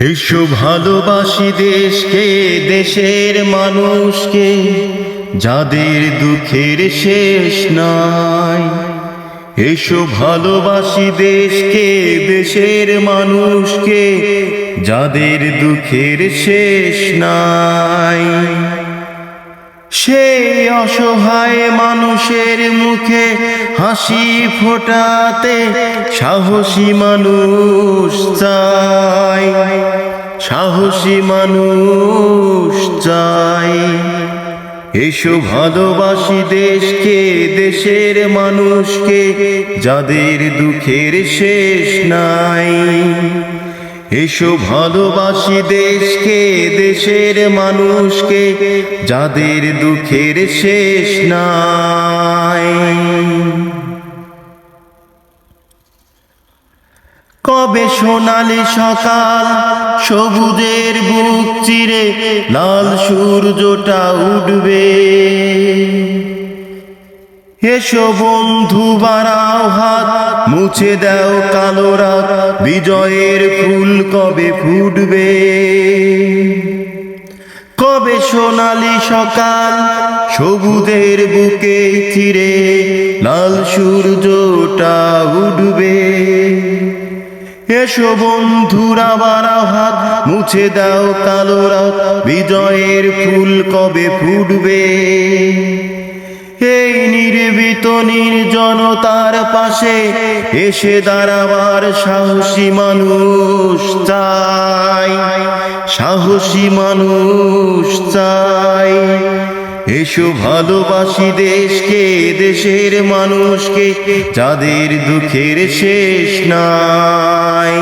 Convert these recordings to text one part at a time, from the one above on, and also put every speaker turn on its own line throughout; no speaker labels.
এসো ভালোবাসি দেশকে, দেশের মানুষকে, যাদের দুঃখের শেষ নাই। এসো ভালোবাসি দেশকে, দেশের মানুষকে, যাদের দুঃখের শেষ নাই। সেই অসহায় মানুষের মুখে হাসি ফোটাতে সাহসী মানুষ চাই। সাহসী মানুষ চাই। এসো ভালোবাসি দেশকে, দেশের মানুষকে, যাদের দুঃখের শেষ নাই। এসো ভালোবাসি দেশকে, দেশের মানুষকে, যাদের দুঃখের শেষ নাই। কবে সোনালি সকাল সবুজের বুক চিরে, লাল সূর্যটা উঠবে। এসো বন্ধু, বাড়াও হাত, মুছে দাও কালো রাত, বিজয়ের ফুল কবে ফুটবে? কবে সোনালি সকাল, সবুজের বুকে চিরে, লাল সূর্যটা উঠবে? এসো বন্ধুরা বাড়াও হাত মুছে দাও কালো রাত, বিজয়ের ফুল কবে ফুটবে? এই নির্বিত নির্জনতার পাশে এসে দাঁড়াবার সাহসী মানুষ চাই, সাহসী মানুষ চাই। এসো ভালোবাসি দেশকে, দেশের মানুষকে, যাদের দুঃখের শেষ নাই।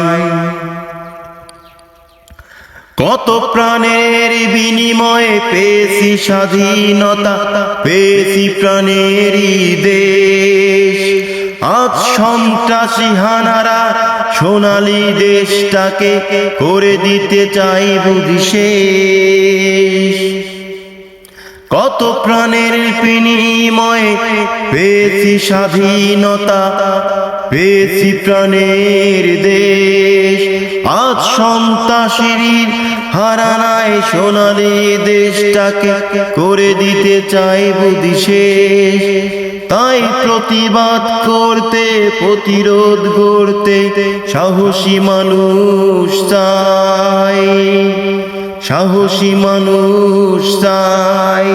কত প্রাণের বিনিময়ে পেয়েছি স্বাধীনতা, পেয়েছি প্রাণেরই দেশ। আজ সন্ত্রাসী হানারা সোনালী দেশটাকে করে দিতে চাই বুঝি শেষ। কত প্রাণের বিনিময়ে পেয়েছি স্বাধীনতা, পেয়েছি প্রাণের দেশ। আজ সন্ত্রাসীর হারানায় সোনালি দেশটাকে করে দিতে চাই বুদ্ধি শেষ। তাই প্রতিবাদ করতে, প্রতিরোধ করতে সাহসী মানুষ চাই। সাহসী মানুষ চাই।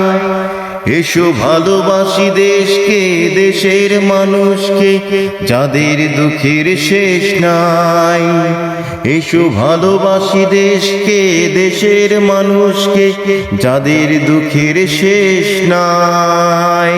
এসো ভালোবাসি দেশকে, দেশের মানুষকে, যাদের দুঃখের শেষ নাই। এসো ভালোবাসি দেশকে, দেশের মানুষকে, যাদের দুঃখের শেষ নাই।